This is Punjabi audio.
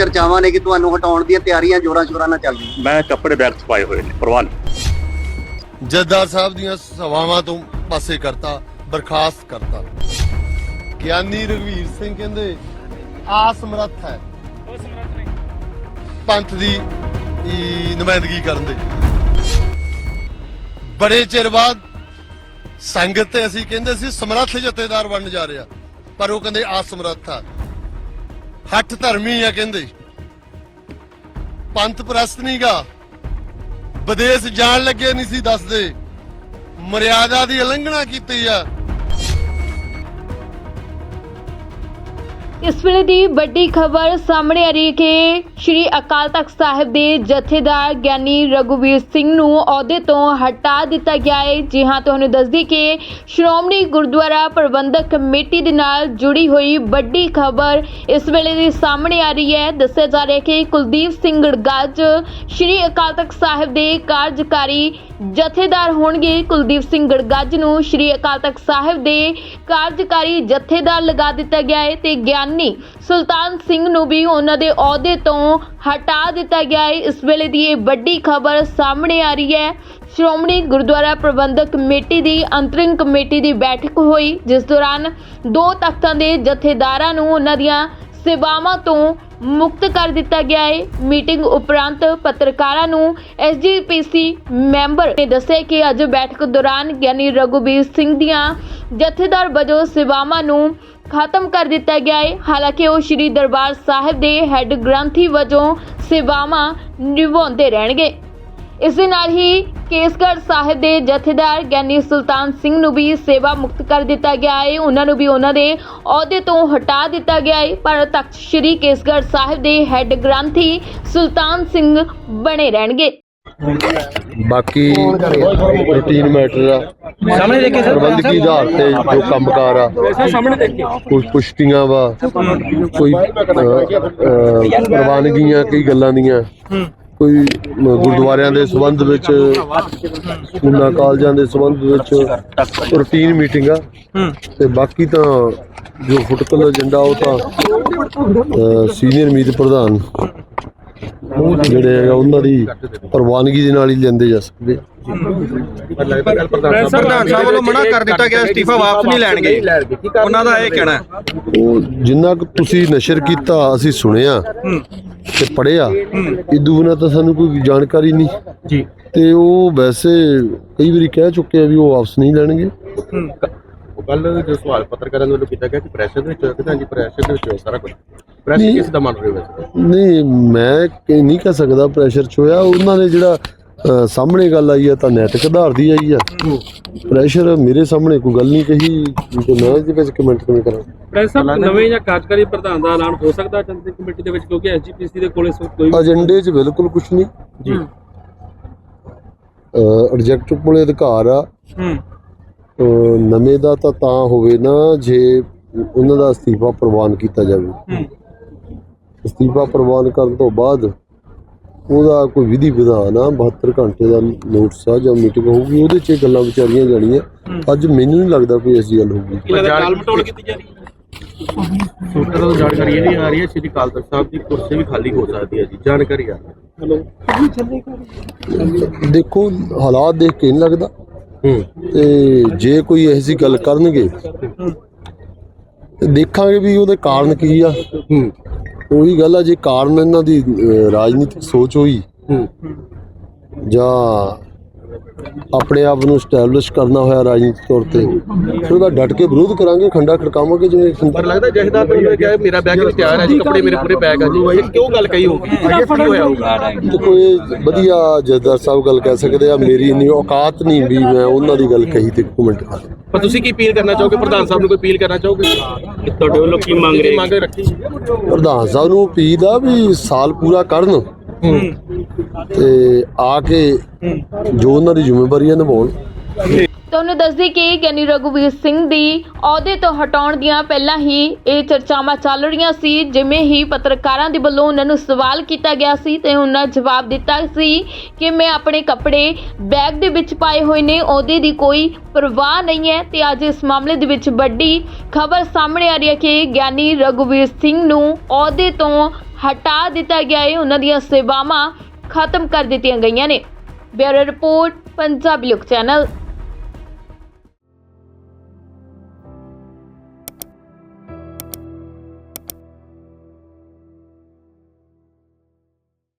ਚਰਚਾਵਾਂ ਨੇ ਕਿ ਤੁਹਾਨੂੰ ਹਟਾਉਣ ਦੀਆਂ ਤਿਆਰੀਆਂ ਜੋਰਾਂ ਸ਼ੋਰਾਂ ਨਾਲ ਚੱਲ ਰਹੀਆਂ। ਮੈਂ ਕੱਪੜੇ ਬੈਗ ਚ ਪਾਏ ਹੋਏ ਨੇ ਪਰਵਾਹ ਨਹੀਂ ਜੱਦਾ ਸਾਹਿਬ ਦੀਆਂ ਸਵਾਵਾਂ ਤੋਂ ਪਾਸੇ ਕਰਤਾ ਬਰਖਾਸਤ ਕਰਤਾ। ਗਿਆਨੀ ਰਘਵੀਰ ਸਿੰਘ ਕਹਿੰਦੇ ਆਸਮਰੱਥ ਹੈ। ਪੰਥ ਦੀ ਈ, ਨੁਮਾਇੰਦਗੀ ਕਰਨ ਦੇ। ਬੜੇ ਚਿਰ ਬਾਅਦ ਸੰਗਤ ਤੇ ਅਸੀਂ ਕਹਿੰਦੇ ਸੀ ਸਮਰੱਥ ਜਥੇਦਾਰ ਬਣਨ ਜਾ ਰਿਹਾ। ਪਰ ਉਹ ਕਹਿੰਦੇ ਆਸਮਰੱਥ ਆ ਹੱਠ ਧਰਮੀ ਆ ਕਹਿੰਦੇ। ਪੰਥ ਪ੍ਰਸਤ ਨਹੀਂਗਾ। ਵਿਦੇਸ਼ ਜਾਣ ਲੱਗੇ ਨਹੀਂ ਸੀ ਦੱਸਦੇ। ਮਰਿਆਦਾ ਦੀ ਉਲੰਘਣਾ ਕੀਤੀ ਆ। ਇਸ ਵੇਲੇ ਦੀ ਵੱਡੀ ਖਬਰ ਸਾਹਮਣੇ ਆ ਰਹੀ ਹੈ ਕਿ ਸ਼੍ਰੀ ਅਕਾਲ ਤਖਤ ਸਾਹਿਬ ਦੇ ਜਥੇਦਾਰ ਗਿਆਨੀ ਰਘੁਵੀਰ ਸਿੰਘ ਨੂੰ ਅਹੁਦੇ ਤੋਂ ਹਟਾ ਦਿੱਤਾ ਗਿਆ ਹੈ। ਜੀ ਹਾਂ, ਤੁਹਾਨੂੰ ਦੱਸਦੀ ਕਿ ਸ਼੍ਰੋਮਣੀ ਗੁਰਦੁਆਰਾ ਪ੍ਰਬੰਧਕ ਕਮੇਟੀ ਦੇ ਨਾਲ ਜੁੜੀ ਹੋਈ ਵੱਡੀ ਖਬਰ ਇਸ ਵੇਲੇ ਦੀ ਸਾਹਮਣੇ ਆ ਰਹੀ ਹੈ। ਦੱਸਿਆ ਜਾ ਰਿਹਾ ਹੈ ਕਿ ਕੁਲਦੀਪ ਸਿੰਘ ਗੜਗੱਜ ਸ਼੍ਰੀ ਅਕਾਲ ਤਖਤ ਸਾਹਿਬ ਦੇ ਕਾਰਜਕਾਰੀ ਜਥੇਦਾਰ ਹੋਣਗੇ ਕੁਲਦੀਪ ਸਿੰਘ ਗੜਗੱਜ ਨੂੰ। ਸ਼੍ਰੀ ਅਕਾਲ ਤਖਤ ਸਾਹਿਬ ਦੇ ਕਾਰਜਕਾਰੀ ਜਥੇਦਾਰ ਲਗਾ ਦਿੱਤਾ ਗਿਆ ਹੈ ਤੇ ਗਿਆਨੀ ਸੁਲਤਾਨ ਸਿੰਘ ਨੂੰ ਵੀ ਉਹਨਾਂ ਦੇ ਅਹੁਦੇ ਤੋਂ ਹਟਾ ਦਿੱਤਾ ਗਿਆ ਹੈ। ਇਸ ਵੇਲੇ ਦੀ ਇਹ ਵੱਡੀ ਖਬਰ ਸਾਹਮਣੇ ਆ ਰਹੀ ਹੈ। ਸ਼੍ਰੋਮਣੀ ਗੁਰਦੁਆਰਾ ਪ੍ਰਬੰਧਕ ਕਮੇਟੀ ਦੀ ਅੰਤਰਿੰਗ ਕਮੇਟੀ ਦੀ ਬੈਠਕ ਹੋਈ, ਜਿਸ ਦੌਰਾਨ ਦੋ ਤਖਤਾਂ ਦੇ ਜਥੇਦਾਰਾਂ ਨੂੰ ਉਹਨਾਂ ਦੀਆਂ ਸੇਵਾਵਾਂ ਤੋਂ ਮੁਕਤ ਕਰ ਦਿੱਤਾ ਗਿਆ ਹੈ ਮੀਟਿੰਗ ਉਪਰੰਤ ਪੱਤਰਕਾਰਾਂ ਨੂੰ ਐਸਜੀਪੀਸੀ ਮੈਂਬਰ ਨੇ ਦੱਸਿਆ ਕਿ ਅੱਜ ਬੈਠਕ ਦੌਰਾਨ ਗਿਆਨੀ ਰਘੁਬੀਰ ਸਿੰਘ ਦੀਆਂ ਜਥੇਦਾਰ ਵਜੋਂ ਸੇਵਾਵਾਂ ਨੂੰ ਖਤਮ ਕਰ ਦਿੱਤਾ ਗਿਆ ਹੈ ਹਾਲਾਂਕਿ ਉਹ ਸ੍ਰੀ ਦਰਬਾਰ ਸਾਹਿਬ ਦੇ ਹੈੱਡ ਗ੍ਰੰਥੀ ਵਜੋਂ ਸੇਵਾਵਾਂ ਨਿਭਾਉਂਦੇ ਰਹਿਣਗੇ। ਇਸ ਦੇ ਨਾਲ ਹੀ ਕੇਸਗੜ੍ਹ ਸਾਹਿਬ ਦੇ ਜਥੇਦਾਰ ਗਿਆਨੀ ਸੁਲਤਾਨ ਸਿੰਘ ਨੂੰ ਵੀ ਸੇਵਾ ਮੁਕਤ ਕਰ ਦਿੱਤਾ ਗਿਆ ਹੈ ਉਹਨਾਂ ਨੂੰ ਵੀ ਉਹਨਾਂ ਦੇ ਅਹੁਦੇ ਤੋਂ ਹਟਾ ਦਿੱਤਾ ਗਿਆ ਹੈ ਪਰ ਤਖਤ ਸ੍ਰੀ ਕੇਸਗੜ੍ਹ ਸਾਹਿਬ ਦੇ ਹੈੱਡ ਗ੍ਰੰਥੀ ਸੁਲਤਾਨ ਸਿੰਘ ਬਣੇ ਰਹਿਣਗੇ। ਬਾਕੀ ਰੂਟੀਨ ਮੈਟਰ ਆ। ਸਾਹਮਣੇ ਦੇਖੇ ਸਰ ਪ੍ਰਬੰਧਕੀ ਆਧਾਰ ਤੇ ਜੋ ਕੰਮਕਾਰ ਆ। ਸਾਹਮਣੇ ਦੇਖੇ। ਕੁਝ ਪੁਸ਼ਟੀਆਂ ਵਾ ਕੋਈ ਪ੍ਰਵਾਨਗੀਆਂ ਕਈ ਗੱਲਾਂ ਦੀਆਂ। ਕੋਈ ਗੁਰਦੁਆਰਿਆਂ ਦੇ ਸੰਬੰਧ ਵਿੱਚ ਸਕੂਲਾਂ ਕਾਲਜਾਂ ਦੇ ਸੰਬੰਧ ਵਿੱਚ ਰੂਟੀਨ ਮੀਟਿੰਗ ਆ। ਤੇ ਬਾਕੀ ਤਾਂ ਜੋ ਫੁਟਕਲ ਏਜੰਡਾ ਉਹ ਤਾਂ ਸੀਨੀਅਰ ਮੀਤ ਪ੍ਰਧਾਨ ਜਿਹੜੇ ਹੈਗਾ ਉਹਨਾਂ ਦੀ ਪ੍ਰਵਾਨਗੀ ਦੇ ਨਾਲ ਹੀ ਲੈਂਦੇ ਜਾ ਸਕਦੇ ਪ੍ਰਧਾਨ ਸਾਹਿਬ ਵੱਲੋਂ ਮਨਾ ਕਰ ਦਿੱਤਾ ਗਿਆ ਅਸਤੀਫਾ ਵਾਪਸ ਨਹੀਂ ਲੈਣਗੇ। ਉਹਨਾਂ ਦਾ ਇਹ ਕਹਿਣਾ ਹੈ। ਉਹ ਜਿੰਨਾ ਕੁ ਤੁਸੀਂ ਨਸ਼ਰ ਕੀਤਾ ਅਸੀਂ ਸੁਣਿਆ। ਤੇ ਪੜਿਆ ਇਦੋਂ ਬਿਨਾਂ ਤਾਂ ਸਾਨੂੰ ਕੋਈ ਜਾਣਕਾਰੀ ਨਹੀਂ। ਜੀ। ਤੇ ਉਹ ਵੈਸੇ ਕਈ ਵਾਰੀ ਕਹਿ ਚੁੱਕੇ ਆ ਵੀ ਉਹ ਵਾਪਸ ਨਹੀਂ ਲੈਣਗੇ। ਕੱਲ ਜੋ ਸਵਾਲ ਪੱਤਰਕਾਰਾਂ ਵੱਲੋਂ ਕੀਤਾ ਗਿਆ ਕਿ ਪ੍ਰੈਸ਼ਰ ਦੇ ਵਿੱਚ ਹੋਇਆ ਕਿ ਹਾਂਜੀ ਪ੍ਰੈਸ਼ਰ ਦੇ ਵਿੱਚ ਹੋਇਆ ਸਾਰਾ ਕੁਝ ਪ੍ਰੈਸ਼ਰ ਨਹੀਂ। ਕਿਸ ਦਾ ਮੰਨ ਰਹੇ ਹੋ ਵੈਸੇ? ਨਹੀਂ ਮੈਂ ਨਹੀਂ ਕਹਿ ਸਕਦਾ ਪ੍ਰੈਸ਼ਰ ਚ ਹੋਇਆ। ਉਹਨਾਂ ਨੇ ਜਿਹੜਾ ਸਾਹਮਣੇ ਗੱਲ ਆਈ ਆ ਤਾਂ ਨੈਤਿਕ ਆਧਾਰ ਦੀ ਆਈ ਆ। ਪ੍ਰੈਸ਼ਰ ਮੇਰੇ ਸਾਹਮਣੇ ਕੋਈ ਗੱਲ ਨਹੀਂ ਕਹੀ ਤੇ ਮੈਂ ਇਹਦੇ ਵਿੱਚ ਕਮੈਂਟ ਕਿਵੇਂ ਕਰਾਂ? ਪ੍ਰੈਸ ਸਾਹਿਬ ਨਵੇਂ ਜਾਂ ਕਾਰਜਕਾਰੀ ਪ੍ਰਧਾਨ ਦਾ ਐਲਾਨ ਹੋ ਸਕਦਾ ਚੰਦਰੀ ਕਮੇਟੀ ਦੇ ਵਿੱਚ ਕਿਉਂਕਿ ਐਸਜੀਪੀਸੀ ਦੇ ਕੋਲ ਇਸ ਵਕਤ ਕੋਈ ਏਜੰਡੇ 'ਚ ਬਿਲਕੁਲ ਕੁਝ ਨਹੀਂ। ਜੀ। ਕੋਲੇ ਅਧਿਕਾਰ ਆ। ਹੂੰ। ਅਹ ਨਵੇਂ ਦਾ ਤਾਂ ਤਾਂ ਹੋਵੇ ਨਾ ਜੇ ਉਹਨਾਂ ਦਾ ਅਸਤੀਫਾ ਪ੍ਰਵਾਨ ਕੀਤਾ ਜਾਵੇ। ਹੂੰ। ਅਸਤੀਫਾ ਪ੍ਰਵਾਨ ਕਰਨ ਤੋਂ ਬਾਅਦ ਉਹਦਾ ਕੋਈ ਵਿਧੀ ਵਿਧਾਨ ਆ 72 ਘੰਟੇ ਦਾ ਨੋਟਿਸ ਆ ਜਾਂ ਮੀਟਿੰਗ ਹੋਊਗੀ ਉਹਦੇ 'ਚ ਇਹ ਗੱਲਾਂ ਵਿਚਾਰੀਆਂ ਜਾਣੀਆਂ। ਅੱਜ ਮੈਨੂੰ ਨਹੀਂ ਲੱਗਦਾ ਕੋਈ ਐਸੀ ਗੱਲ ਹੋਊਗੀ। ਕੀ ਲੱਗਦਾ ਟਾਲ ਮਟੋਲ ਕੀਤੀ ਜਾ ਰਹੀ ਹੈ? ਸੂਤਰਾਂ ਤੋਂ ਜਾਣਕਾਰੀ ਇਹ ਵੀ ਆ ਰਹੀ ਹੈ ਸ਼੍ਰੀ ਅਕਾਲ ਤਖਤ ਸਾਹਿਬ ਦੀ ਕੁਰਸੀ ਵੀ ਖਾਲੀ ਹੋ ਸਕਦੀ ਹੈ ਜੀ ਜਾਣਕਾਰੀ ਆ ਰਹੀ ਹੈ। ਦੇਖੋ ਹਾਲਾਤ ਦੇਖ ਕੇ ਨਹੀਂ ਲੱਗਦਾ। ਤੇ ਜੇ ਕੋਈ ਐਸੀ ਗੱਲ ਕਰਨਗੇ ਤੇ ਦੇਖਾਂਗੇ ਵੀ ਉਹਦੇ ਕਾਰਨ ਕੀ ਆ। ਉਹੀ ਗੱਲ ਆ ਜੇ ਕਾਰਨ ਇਹਨਾਂ ਦੀ ਅਹ, ਰਾਜਨੀਤਿਕ ਸੋਚ ਹੋਈ ਜਾਂ ਆਪਣੇ ਆਪ ਨੂੰ ਸਟੈਬਲਿਸ਼ ਕਰਨਾ ਹੋਇਆ ਰਾਜਨੀਤਿਕ ਤੌਰ ਤੇ। ਫਿਰ ਉਹਦਾ ਡਟ ਕੇ ਵਿਰੋਧ ਕਰਾਂਗੇ ਖੰਡਾ ਖੜਕਾਵਾਂਗੇ ਜਿਵੇਂ ਪਰ ਲੱਗਦਾ ਜਹਦਾਰ ਨੂੰ ਕਿਹਾ ਮੇਰਾ ਬੈਗ ਵੀ ਤਿਆਰ ਹੈ ਜੀ ਕੱਪੜੇ ਮੇਰੇ ਪੂਰੇ ਬੈਗ ਆ ਜੀ। ਇਹ ਕਿਉਂ ਗੱਲ ਕਹੀ ਹੋਊਗੀ? ਇਹ ਕੀ ਹੋਇਆ ਹੋਊਗਾ? ਦੇਖੋ ਇਹ ਵਧੀਆ ਜਥੇਦਾਰ ਸਾਹਿਬ ਗੱਲ ਕਹਿ ਸਕਦੇ ਆ ਮੇਰੀ ਇੰਨੀ ਔਕਾਤ ਨਹੀਂ ਵੀ ਮੈਂ ਉਹਨਾਂ ਦੀ ਗੱਲ ਕਹੀ ਤੇ ਕਮੈਂਟ ਕਰ ਪਰ ਤੁਸੀਂ ਕੀ ਅਪੀਲ ਕਰਨਾ ਚਾਹੋਗੇ? ਪ੍ਰਧਾਨ ਸਾਹਿਬ ਨੂੰ ਕੋਈ ਅਪੀਲ ਕਰਨਾ ਚਾਹੋਗੇ? ਕਿ ਤੁਹਾਡੇ ਵੱਲੋਂ ਕੀ ਮੰਗ ਰਹੇ? ਮੰਗ ਰੱਖੀ? ਪ੍ਰਧਾਨ ਸਾਹਿਬ ਨੂੰ ਅਪੀਲ ਆ ਵੀ ਸਾਲ ਪੂਰਾ ਕਰਨ। ਤੇ ਆ ਕੇ ਜੋ ਉਹਨਾਂ ਦੀ ਜ਼ਿੰਮੇਵਾਰੀ ਨਿਭਾਉਣ। ਤੁਹਾਨੂੰ ਦੱਸਦੀ ਕਿ ਗਿਆਨੀ ਰਘੁਵੀਰ ਸਿੰਘ ਦੀ ਅਹੁਦੇ ਤੋਂ ਹਟਾਉਣ ਦੀਆਂ ਪਹਿਲਾਂ ਹੀ ਇਹ ਚਰਚਾਵਾਂ ਚੱਲ ਰਹੀਆਂ ਸੀ, ਜਿਵੇਂ ਹੀ ਪੱਤਰਕਾਰਾਂ ਦੇ ਵੱਲੋਂ ਉਹਨਾਂ ਨੂੰ ਸਵਾਲ ਕੀਤਾ ਗਿਆ ਸੀ ਤੇ ਉਹਨਾਂ ਜਵਾਬ ਦਿੱਤਾ ਸੀ ਕਿ ਮੈਂ ਆਪਣੇ ਕੱਪੜੇ ਬੈਗ ਦੇ ਵਿੱਚ ਪਾਏ ਹੋਏ ਨੇ, ਅਹੁਦੇ ਦੀ ਕੋਈ ਪਰਵਾਹ ਨਹੀਂ ਹੈ ਤੇ ਅੱਜ ਇਸ ਮਾਮਲੇ ਦੇ ਵਿੱਚ ਵੱਡੀ ਖਬਰ ਸਾਹਮਣੇ ਆ ਰਹੀ ਹੈ ਕਿ ਗਿਆਨੀ ਰਘੁਵੀਰ ਸਿੰਘ ਨੂੰ ਅਹੁਦੇ ਤੋਂ ਹਟਾ ਦਿੱਤਾ ਗਿਆ ਹੈ। ਉਹਨਾਂ ਦੀਆਂ ਸੇਵਾਵਾਂ ਖਤਮ ਕਰ ਦਿੱਤੀਆਂ ਗਈਆਂ ਨੇ। ਬਿਊਰੋ ਰਿਪੋਰਟ ਪੰਜਾਬੀ ਲੋਕ ਚੈਨਲ।